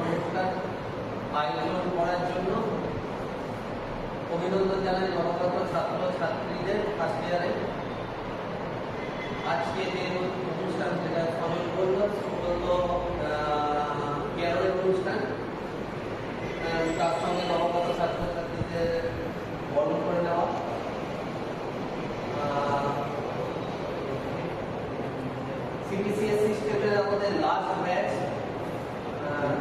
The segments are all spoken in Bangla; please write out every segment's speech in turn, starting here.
অনুষ্ঠান আয়োজন করার জন্য অভিনন্দন জানাই নবগত ছাত্র ছাত্রীদের ফার্স্ট আজকে যে অনুষ্ঠান যেটা পালন করল মূলত কেরলের অনুষ্ঠান আহ, তার সঙ্গে নবগত ছাত্র ছাত্রীদের বরণ করে নেওয়া সিবিসিএস সিস্টেমের আমাদের লাস্ট ব্যাচ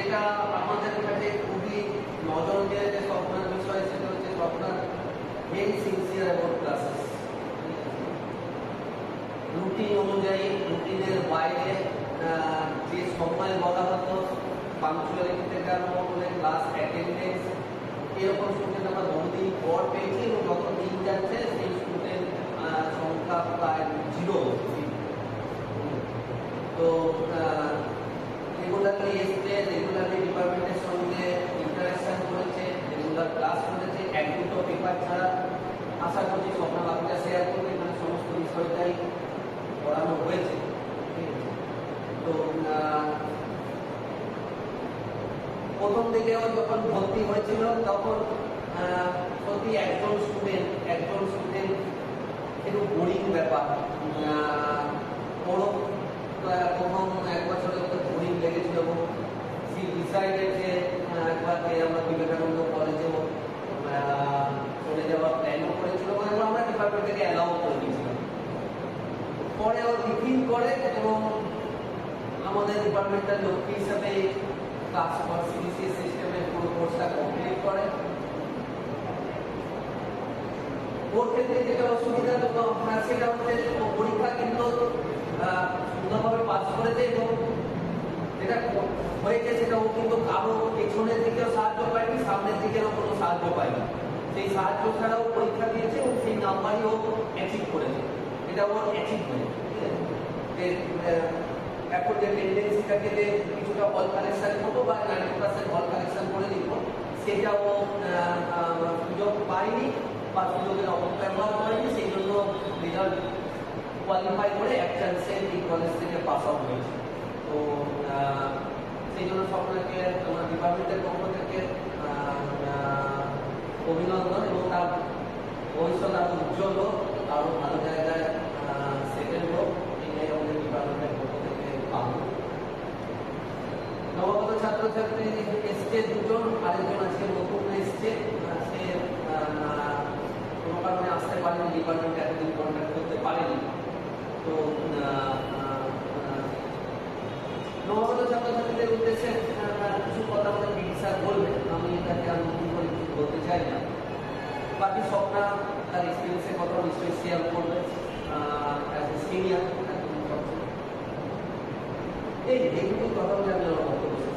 যেটা আমাদের কাছে খুবই নজর দিয়ে যে স্বপ্নের বিষয় সেটা হচ্ছে স্বপ্নার very sincere about classes routine অনুযায়ী রুটিনের বাইরে যে সময় বলা হতো পাংচুয়ালিটি থেকে আরম্ভ ক্লাস অ্যাটেন্ডেন্স এরকম স্টুডেন্ট আমরা বহুদিন পর পেয়েছি এবং যত দিন যাচ্ছে, সেই স্টুডেন্ট সংখ্যা প্রায় জিরো তো ডিপার্টমেন্টের সঙ্গে ইন্টারাকশন করেছে রেগুলার ক্লাস করেছে, এক দুটো পেপার ছাড়া আশা করছি স্বপ্ন বাকিটা শেয়ার করবে মানে সমস্ত বিষয়টাই পড়ানো হয়েছে। তো প্রথম দিকেও যখন ভর্তি হয়েছিল, তখন সত্যি একজন স্টুডেন্ট একজন স্টুডেন্ট একটু বোরিং ব্যাপার ওরও আহ, প্রথম এক বছরের তো বোরিং লেগেছিল এবং সি ডিসাইডেড যে আহ, একবার যে আমরা বিবেকানন্দ কলেজেও আহ, চলে যাওয়ার প্ল্যানও করেছিল এবং আমরা ডিপার্টমেন্ট থেকে অ্যালাউ করে দিয়েছিলাম। পরে ও রিফিল করে এবং আমাদের ডিপার্টমেন্টাল লক্ষ্মী হিসাবে ক্লাস ফর সিবিসি সিস্টেমে পুরো কোর্সটা কমপ্লিট করে। ওর ক্ষেত্রে যেটা অসুবিধা হ্যাঁ, সেটা হচ্ছে পরীক্ষা কিন্তু সুন্দরভাবে পাস করেছে এবং যেটা ক- হয়েছে সেটা ও কিন্তু কারও পেছনের দিকেও সাহায্য পায়নি, সামনের দিকেও কোনো সাহায্য পায়নি। সেই সাহায্য ছাড়াও পরীক্ষা দিয়েছে এবং সেই নাম্বারই ও অ্যাচিভ করেছে। এটা ওর অ্যাচিভমেন্ট এখন যে টেন্ডেন্সিটাকে যে কিছুটা হল কালেকশন হতো বা নাইনটি পার্সেন্ট হল কালেকশন করে দিত সেটা ও সুযোগ পায়নি বা সুযোগের অপব্যবহার করেনি সেই জন্য রেজাল্ট কোয়ালিফাই করে এক চান্সে এই কলেজ থেকে পাস আউট হয়েছে। তো আহ, সেই জন্য সকলকে আমার ডিপার্টমেন্টের পক্ষ থেকে অভিনন্দন এবং তার ভবিষ্যৎ আরও উজ্জ্বল হোক আরও ভালো জায়গায় সেটেল হোক, এটাই আমাদের ডিপার্টমেন্টের পক্ষ থেকে পাবো। নবগত ছাত্রছাত্রী এসছে দুজন, আরেকজন আজকে নতুন এসছে সে কোনো কারণে আসতে পারেনি ডিপার্টমেন্টে এতদিন কন্ট্যাক্ট করতে পারেনি। তো আহ, আহ, আহ, নবগত ছাত্রছাত্রীদের উদ্দেশ্যে আহ, কিছু কথা আমাদের বিডি স্যার বলবেন আমি এটাকে আর নতুন করে কিছু বলতে চাই না বাকি স্বপ্না তার এক্সপিরিয়েন্সের কথা নিশ্চয়ই শেয়ার করবেন সিনিয়র এই এইগুলো কথা বলে আমি আমার বক্তব্য